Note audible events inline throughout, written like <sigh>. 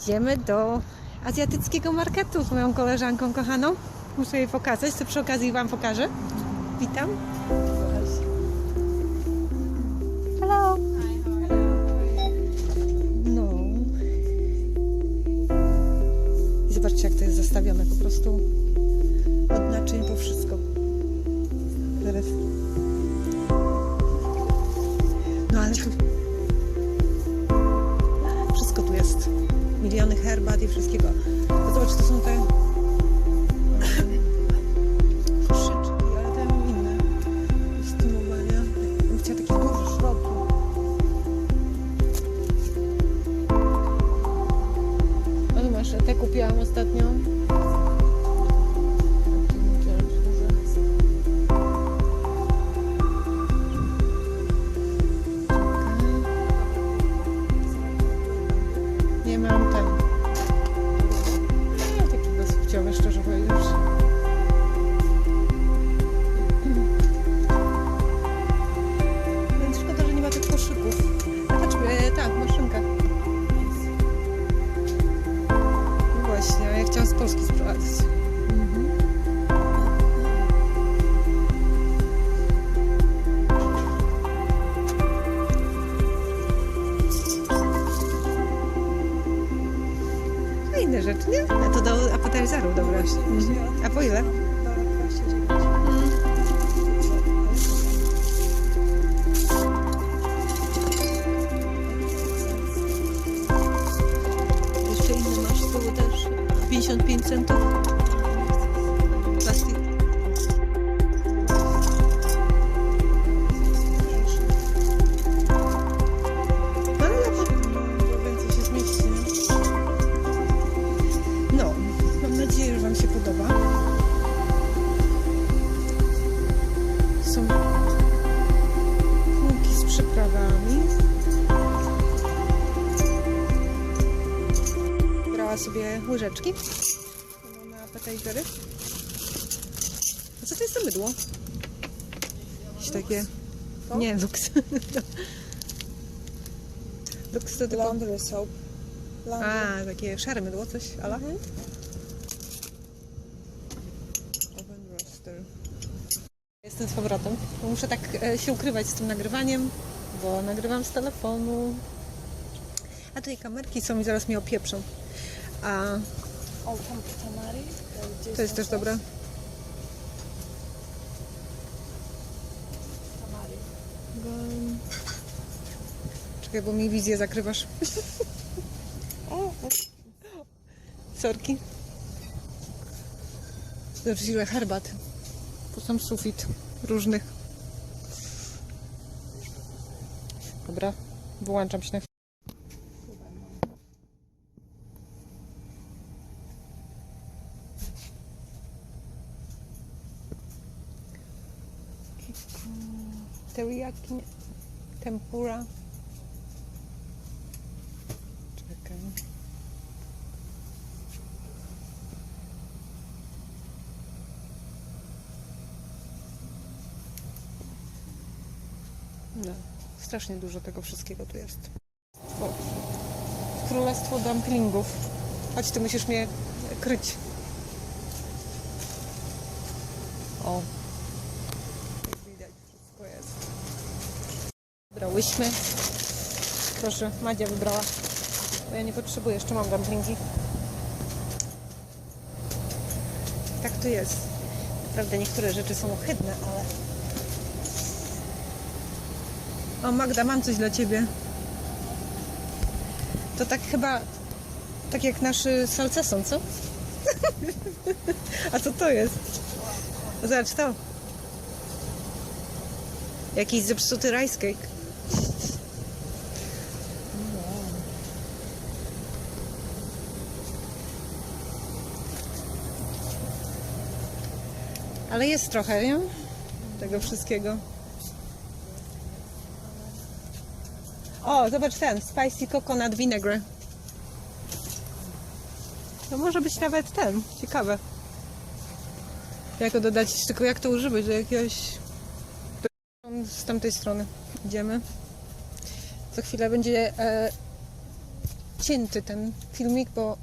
Idziemy do azjatyckiego marketu z moją koleżanką kochaną. Muszę jej pokazać, to przy okazji Wam pokażę. Witam. Hello. No. I zobaczcie, jak to jest zastawione po prostu od naczyń po wszystko. Zaraz. No ale Miliony herbat i wszystkiego. To zobacz, to są te em, koszyczki, ale te inne stymowania. Bym chciała taki duży szrot. Ale masz, te kupiłam ostatnio. Nie? A to do appetizerów dobre. Mhm. A po ile? Jeszcze inne masz tyłu też. 55 centów. Przyprawami. Brała sobie łyżeczki. Mamy appetizery. A co to jest za mydło? Jakieś takie... Nie, Lux. <laughs> Lux to tylko... Laundry soap. Laundry. A, takie szare mydło, coś, ala? Mhm. Oven roaster. Jestem z powrotem. Muszę tak e, się ukrywać z tym nagrywaniem, bo nagrywam z telefonu. A tutaj kamerki są i zaraz mnie opieprzą. A to jest też dobre. Czekaj, bo mi wizję zakrywasz. Sorki. Zobacz ile herbat. Tu sam sufit różnych. Dobra, wyłączam się na chwilę. Teriyaki, tempura. Czekaj. No, strasznie dużo tego wszystkiego tu jest. O, królestwo dumplingów. Chodź, ty musisz mnie kryć. O. Jak widać, wszystko jest. Wybrałyśmy. Proszę, Madzia wybrała. Bo ja nie potrzebuję, jeszcze mam dumplingi. Tak to jest. Naprawdę niektóre rzeczy są ohydne, ale o Magda, mam coś dla Ciebie. To tak chyba, tak jak nasz y, salceson, co? <laughs> A co to jest? Zobacz to. Jakiś zepsuty rice cake. Ale jest trochę, nie? Tego wszystkiego. O, zobacz ten, spicy coconut vinegar. To może być nawet ten, ciekawe. Jak to dodać, tylko jak to używać do jakiegoś... Z tamtej strony idziemy. Za chwilę będzie e, cięty ten filmik, bo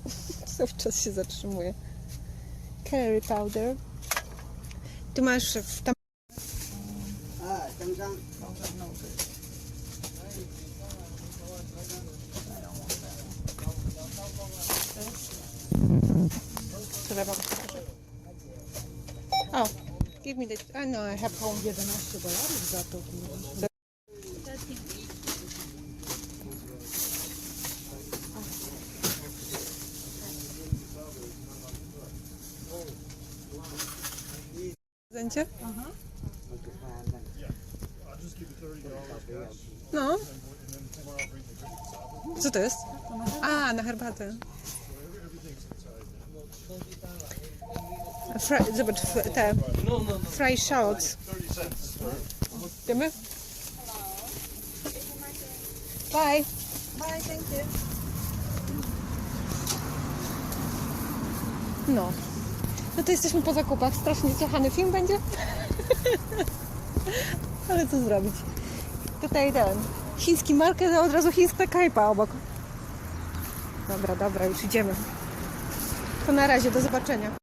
cały czas się zatrzymuje. Curry powder. Ty masz w tam... Co ja wam pokażę? O, give me the... I know I have home. 11 dolarów za to. kurwa. Zdjęcie? No. Co to jest? A, na herbatę. Fra, zobacz, te fry shallots. Idziemy? Bye. Bye, thank you. No. No to jesteśmy po zakupach. Strasznie ciachany film będzie. <laughs> Ale co zrobić? Tutaj ten chiński market, a od razu chińska kajpa obok. Dobra, dobra, już idziemy. To na razie, do zobaczenia.